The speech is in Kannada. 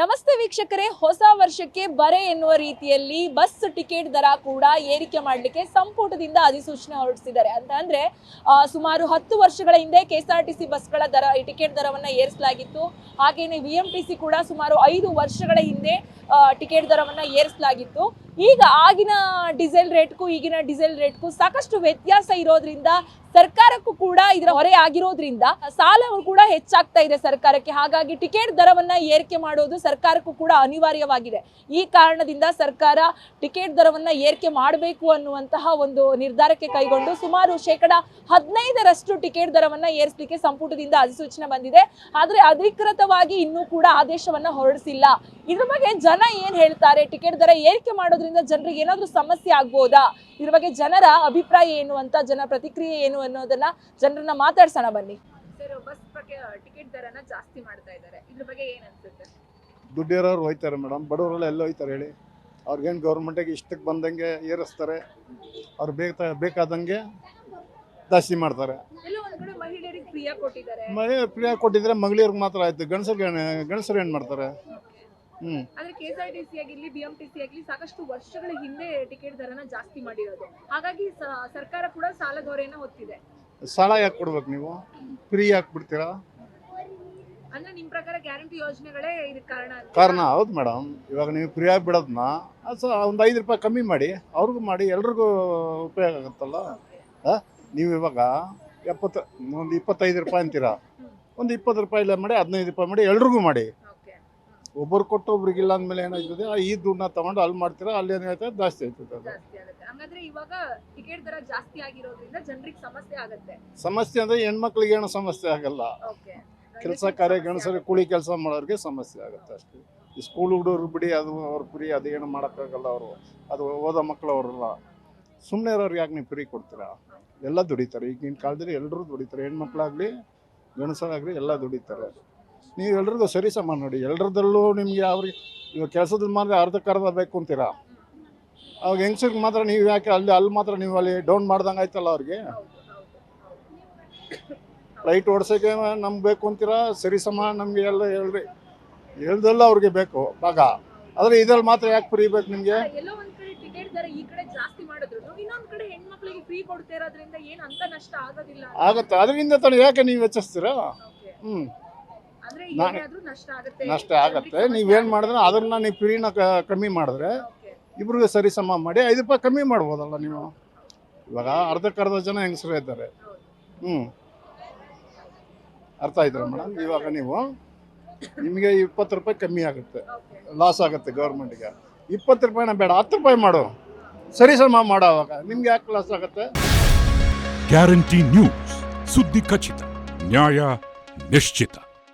ನಮಸ್ತೆ ವೀಕ್ಷಕರೇ, ಹೊಸ ವರ್ಷಕ್ಕೆ ಬರೆ ಎನ್ನುವ ರೀತಿಯಲ್ಲಿ ಬಸ್ ಟಿಕೆಟ್ ದರ ಕೂಡ ಏರಿಕೆ ಮಾಡಲಿಕ್ಕೆ ಸಂಪುಟದಿಂದ ಅಧಿಸೂಚನೆ ಹೊರಡಿಸಿದ್ದಾರೆ. ಅಂತ ಅಂದ್ರೆ ಸುಮಾರು ಹತ್ತು ವರ್ಷಗಳ ಹಿಂದೆ ಕೆ ಟಿ ಸಿ ಬಸ್ಗಳ ದರ ಟಿಕೆಟ್ ದರವನ್ನು ಏರಿಸಲಾಗಿತ್ತು. ಹಾಗೆಯೇ ವಿ ಕೂಡ ಸುಮಾರು ಐದು ವರ್ಷಗಳ ಹಿಂದೆ ಟಿಕೆಟ್ ದರವನ್ನು ಏರಿಸಲಾಗಿತ್ತು. ಈಗ ಆಗಿನ ಡೀಸೆಲ್ ರೇಟ್ಗೂ, ಈಗಿನ ಡೀಸೆಲ್ ರೇಟ್ಗೂ ಸಾಕಷ್ಟು ವ್ಯತ್ಯಾಸ ಇರೋದ್ರಿಂದ ಸರ್ಕಾರಕ್ಕೂ ಕೂಡ ಇದರ ಹೊರೆ ಆಗಿರೋದ್ರಿಂದ ಸಾಲ ಕೂಡ ಹೆಚ್ಚಾಗ್ತಾ ಇದೆ ಸರ್ಕಾರಕ್ಕೆ. ಹಾಗಾಗಿ ಟಿಕೆಟ್ ದರವನ್ನ ಏರಿಕೆ ಮಾಡೋದು ಸರ್ಕಾರಕ್ಕೂ ಕೂಡ ಅನಿವಾರ್ಯವಾಗಿದೆ. ಈ ಕಾರಣದಿಂದ ಸರ್ಕಾರ ಟಿಕೆಟ್ ದರವನ್ನ ಏರಿಕೆ ಮಾಡಬೇಕು ಅನ್ನುವಂತಹ ಒಂದು ನಿರ್ಧಾರಕ್ಕೆ ಕೈಗೊಂಡು ಸುಮಾರು ಶೇಕಡ ಹದಿನೈದರಷ್ಟು ಟಿಕೆಟ್ ದರವನ್ನ ಏರಿಸಲಿಕ್ಕೆ ಸಂಪುಟದಿಂದ ಅಧಿಸೂಚನೆ ಬಂದಿದೆ. ಆದರೆ ಅಧಿಕೃತವಾಗಿ ಇನ್ನೂ ಕೂಡ ಆದೇಶವನ್ನ ಹೊರಡಿಸಿಲ್ಲ. ಇದ್ರ ಬಗ್ಗೆ ಜನ ಏನ್ ಹೇಳ್ತಾರೆ? ಟಿಕೆಟ್ ದರ ಏರಿಕೆ ಮಾಡೋದ್ರಿಂದ ಜನರಿಗೆ ಏನಾದ್ರೂ ಸಮಸ್ಯೆ ಆಗ್ಬೋದಾ? ಇದ್ರ ಬಗ್ಗೆ ಜನರ ಅಭಿಪ್ರಾಯ ಏನು ಅಂತ ಜನ ಪ್ರತಿಕ್ರಿಯೆ ಏನು ಅನ್ನೋದನ್ನ ಜನರನ್ನ ಮಾತಾಡ್ಸೋಣ ಬನ್ನಿ. ಸರ್ ಬಸ್ ಬಗ್ಗೆ ಟಿಕೆಟ್ ದರನ ಜಾಸ್ತಿ ಮಾಡ್ತಾ ಇದ್ದಾರೆ. ಇದ್ರ ಬಗ್ಗೆ ಏನ್ ಅನ್ಸುತ್ತೆ? ದುಡ್ಡಿರೋರು ಹೋಯ್ತಾರೆ ಮೇಡಮ್. ಬಡವರೆಲ್ಲ ಎಲ್ಲ ಹೋಯ್ತಾರೆ ಹೇಳಿ. ಅವ್ರಿಗೇನು ಗೌರ್ಮೆಂಟಿಗೆ ಇಷ್ಟಕ್ಕೆ ಬಂದಂಗೆ ಏರಿಸ್ತಾರೆ. ಅವ್ರು ಬೇಕಾ ಬೇಕಾದಂಗೆ ಜಾಸ್ತಿ ಮಾಡ್ತಾರೆ. ಎಲ್ಲೋ ಒಂದ್ ಕಡೆ ಮಹಿಳೆಯರಿಗೆ ಫ್ರೀಯಾ ಕೊಟ್ಟಿದ್ದಾರೆ. ಮಹಿಳೆಯರು ಪ್ರಿಯ ಕೊಟ್ಟಿದ್ರೆ ಮಗಳಿರ್ಗೆ ಮಾತ್ರ ಆಯ್ತು. ಗಂಡಸರಿಗೆ ಗಂಡಸರು ಏನು ಮಾಡ್ತಾರೆ? ಆದ್ರೆ K S R T C ಆಗಿರ್ಲಿ ಬಿ ಎಂ ಟಿ ಸಿ ಆಗಿರ್ಲಿ ಸಾಕಷ್ಟು ವರ್ಷಗಳ ಹಿಂದೆ ಟಿಕೆಟ್ ದರನ ಜಾಸ್ತಿ ಮಾಡಿರೋದು. ಹಾಗಾಗಿ ಸರ್ಕಾರ ಕೂಡ ಸಾಲ ಹೊರೆಯನ್ನ ಹೊತ್ತಿದೆ. ಸಾಲ ಯಾಕೆ ಕೊಡ್ಬೇಕು ನೀವು? ಫ್ರೀ ಯಾಕೆ ಬಿಡ್ತೀರಾ? ಅಂದ್ರೆ ನಿಮ್ ಪ್ರಕಾರ ಗ್ಯಾರಂಟಿ ಯೋಜನೆಗಳೇ ಇದಕ್ಕೆ ಕಾರಣ ಕಾರಣ? ಹೌದು ಮೇಡಮ್ ಇವಾಗ ನೀವು ಫ್ರೀ ಯಾಕೆ ಬಿಡೋದನ್ನ ಒಂದು ಐದು ರೂಪಾಯಿ ಕಮ್ಮಿ ಮಾಡಿ ಅವ್ರಿಗೂ ಮಾಡಿ ಎಲ್ರಿಗೂ ಉಪಯೋಗ ಆಗುತ್ತಲ್ಲ? ನೀವು ಇವಾಗ ಎಪ್ಪತ್ತು ಒಂದು ಇಪ್ಪತ್ತೈದು ರೂಪಾಯಿ ಅಂತೀರಾ? ಒಂದು ಇಪ್ಪತ್ತು ರೂಪಾಯಿ ಇಲ್ಲ ಮಾಡಿ ಹದಿನೈದು ರೂಪಾಯಿ ಮಾಡಿ ಎಲ್ರಿಗೂ ಮಾಡಿ. ಒಬ್ಬರು ಕೊಟ್ಟು ಒಬ್ರಿಗೆ ಇಲ್ಲ ಅಂದಮೇಲೆ ಏನಾಗ್ತದೆ? ಆ ಈ ದುಡ್ಡನ್ನ ತಗೊಂಡು ಅಲ್ಲಿ ಮಾಡ್ತೀರಾ ಅಲ್ಲಿ ಏನಾಯ್ತದೆ ಜಾಸ್ತಿ ಆಯ್ತದೆ ಅದು. ಜಾಸ್ತಿ ಆಗುತ್ತೆ. ಹಂಗಂದ್ರೆ ಇವಾಗ ಟಿಕೆಟ್ ದರ ಜಾಸ್ತಿ ಆಗಿರೋದ್ರಿಂದ ಜನರಿಗೆ ಸಮಸ್ಯೆ ಆಗುತ್ತೆ. ಸಮಸ್ಯೆ ಅಂದರೆ ಹೆಣ್ಮಕ್ಳಿಗೆ ಏನೋ ಸಮಸ್ಯೆ ಆಗಲ್ಲ. ಓಕೆ. ಕೆಲಸ ಕಾರ್ಯ ಗಣಸರಿ ಕೂಲಿ ಕೆಲಸ ಮಾಡೋರಿಗೆ ಸಮಸ್ಯೆ ಆಗುತ್ತೆ ಅಷ್ಟೇ. ಈ ಸ್ಕೂಲ್ ಹುಡುಗರು ಬಿಡಿ ಅದು ಅವ್ರ ಫ್ರೀ ಅದೇನು ಏನು ಮಾಡೋಕ್ಕಾಗಲ್ಲ ಅವರು. ಅದು ಓದೋ ಮಕ್ಕಳು ಅವರಲ್ಲ. ಸುಮ್ಮನೆ ಇರೋರು ಯಾಕೆ ನೀವು ಫ್ರೀ ಕೊಡ್ತೀರಾ? ಎಲ್ಲ ದುಡಿತಾರೆ. ಈಗಿನ ಕಾಲದಲ್ಲಿ ಎಲ್ಲರೂ ದುಡಿತಾರೆ. ಹೆಣ್ಮಕ್ಳಾಗಲಿ ಗಣಸರಾಗಲಿ ಎಲ್ಲ ದುಡಿತಾರೆ. ನೀವು ಎಲ್ರದ್ದು ಸರಿ ಸಮಾನ ನೋಡಿ. ಎಲ್ಲರದಲ್ಲೂ ನಿಮಗೆ ಅವ್ರಿಗೆ ಇವಾಗ ಕೆಲಸದ ಮಾತ್ರ ಅರ್ಧಕ್ಕೆ ಅರ್ಧ ಬೇಕು ಅಂತೀರಾ? ಅವಾಗ ಹೆಂಗ್ಸಿಗೆ ಮಾತ್ರ ನೀವು ಯಾಕೆ ಅಲ್ಲಿ ಅಲ್ಲಿ ಮಾತ್ರ ನೀವು ಅಲ್ಲಿ ಡೌನ್ ಮಾಡ್ದಂಗೆ ಆಯ್ತಲ್ಲ ಅವ್ರಿಗೆ? ಲೈಟ್ ಓಡಿಸೋಕೆ ನಮ್ಗೆ ಬೇಕು ಅಂತೀರಾ? ಸರಿ ಸಮ ನಮಗೆ ಎಲ್ಲ ಹೇಳ್ರಿ. ಹೇಳ್ದೆಲ್ಲ ಅವ್ರಿಗೆ ಬೇಕು ಭಾಗ. ಆದರೆ ಇದ್ರಲ್ಲಿ ಮಾತ್ರ ಯಾಕೆ ಫ್ರೀ ಬೇಕು ನಿಮಗೆ? ಆಗತ್ತೆ. ಅದರಿಂದ ತಾನೆ ಯಾಕೆ ನೀವು ಹೆಚ್ಚಿಸ್ತೀರಾ? ಹ್ಞೂ ನಾನು- ಏನಾದ್ರೂ ನಷ್ಟ ಆಗುತ್ತೆ ನಷ್ಟ ಆಗತ್ತೆ. ನೀವೇನು ಮಾಡಿದ್ರೆ ಅದನ್ನ ನೀವು ಫ್ರೀನ ಕಮ್ಮಿ ಮಾಡಿದ್ರೆ ಇಬ್ರಿಗೆ ಸರಿ ಸಮ ಮಾಡಿ ಐದು ರೂಪಾಯಿ ಕಮ್ಮಿ ಮಾಡ್ಬೋದಲ್ಲ ನೀವು. ಇವಾಗ ಅರ್ಧಕ್ಕರ್ಧ ಜನ ಹೆಂಗಸರು ಇದ್ದಾರೆ. ಹ್ಞೂ ಅರ್ಥ ಆಯ್ತಾರೆ ಮೇಡಮ್? ಇವಾಗ ನೀವು ನಿಮಗೆ ಇಪ್ಪತ್ತು ರೂಪಾಯಿ ಕಮ್ಮಿ ಆಗುತ್ತೆ. ಲಾಸ್ ಆಗುತ್ತೆ ಗೌರ್ಮೆಂಟ್ಗೆ. ಇಪ್ಪತ್ತು ರೂಪಾಯಿನ ಬೇಡ ಹತ್ತು ರೂಪಾಯಿ ಮಾಡು. ಸರಿ ಸಮ ಮಾಡೋ ಅವಾಗ. ನಿಮ್ಗೆ ಯಾಕೆ ಲಾಸ್ ಆಗುತ್ತೆ? Guarantee news. ಸುದ್ದಿ ಖಚಿತ ನ್ಯಾಯ ನಿಶ್ಚಿತ.